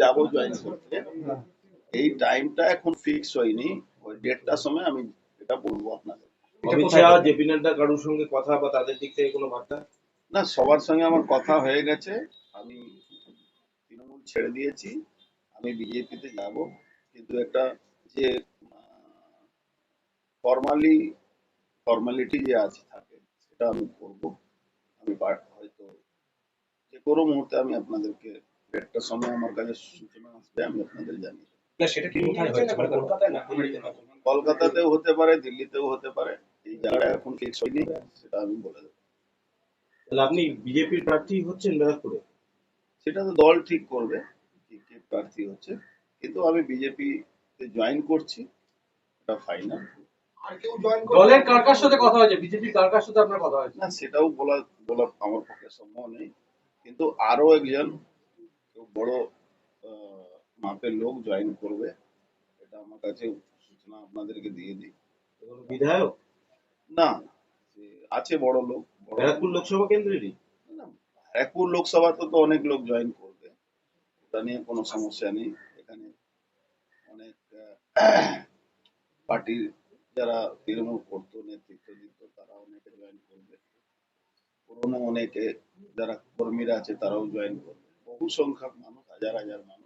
যাব জয়েন করতে। এই টাইমটা এখন ফিক্স হয়নি। ওই ডেটটার সময় আমি এটা বলব আপনাদের। কারোর সঙ্গে কথা বা তাদের দিক থেকে কোনো বার্তা? না সবার সঙ্গে আমার কথা হয়ে গেছে। আমি তৃণমূল ছেড়ে দিয়েছি। আমি বিজেপিতে যাব। কিন্তু একটা যে ফর্মালি ফর্মালিটি যে আছে থাকে সেটা আমি করব। আমি হয়তো যে কোনো মুহূর্তে আমি আপনাদেরকে একটা সময় আমার কাছে সূচনা আসবে আমি আপনাদের জানি। সেটা কি কোথায় হয়েছে? মানে কলকাতায় না? কলকাতাতেও হতে পারে দিল্লিতেও হতে পারে। এই জায়গাটা এখন ফিক্স হয়নি সেটা আমি বলে দেবো। তাহলে আপনি বিজেপির প্রার্থী হচ্ছেন ব্যারাকপুরে? সেটা তো দল ঠিক করবে কি কে প্রার্থী হচ্ছে। কিন্তু আমি বিজেপি তে জয়েন করছি এটা ফাইনাল দলের কার কার সাথে কথা হয়েছে বিজেপির কার কার সাথে আপনার কথা হয়েছে। না সেটাও বলা বলা আমার পক্ষে সম্ভব নেই কিন্তু আরও একজন বড় মাপের লোক জয়েন করবে। এটা আমার কাছে সূচনা আপনাদেরকে দিয়ে দিই। বিধায়ক? না আছে বড় লোক বড় ব্যারাকপুর লোকসভা কেন্দ্রেরই? না, ব্যারাকপুর লোকসভাতে তো অনেক লোক জয়েন করবে। ওটা নিয়ে কোনো সমস্যা নেই। এখানে অনেক পার্টির যারা তৃণমূল করতো নেতৃত্ব দিত তারা অনেকে জয়েন করবে। পুরোনো অনেকে যারা কর্মীরা আছে তারাও জয়েন করবে। कुछ संख्यक मानव हजार हजार मानव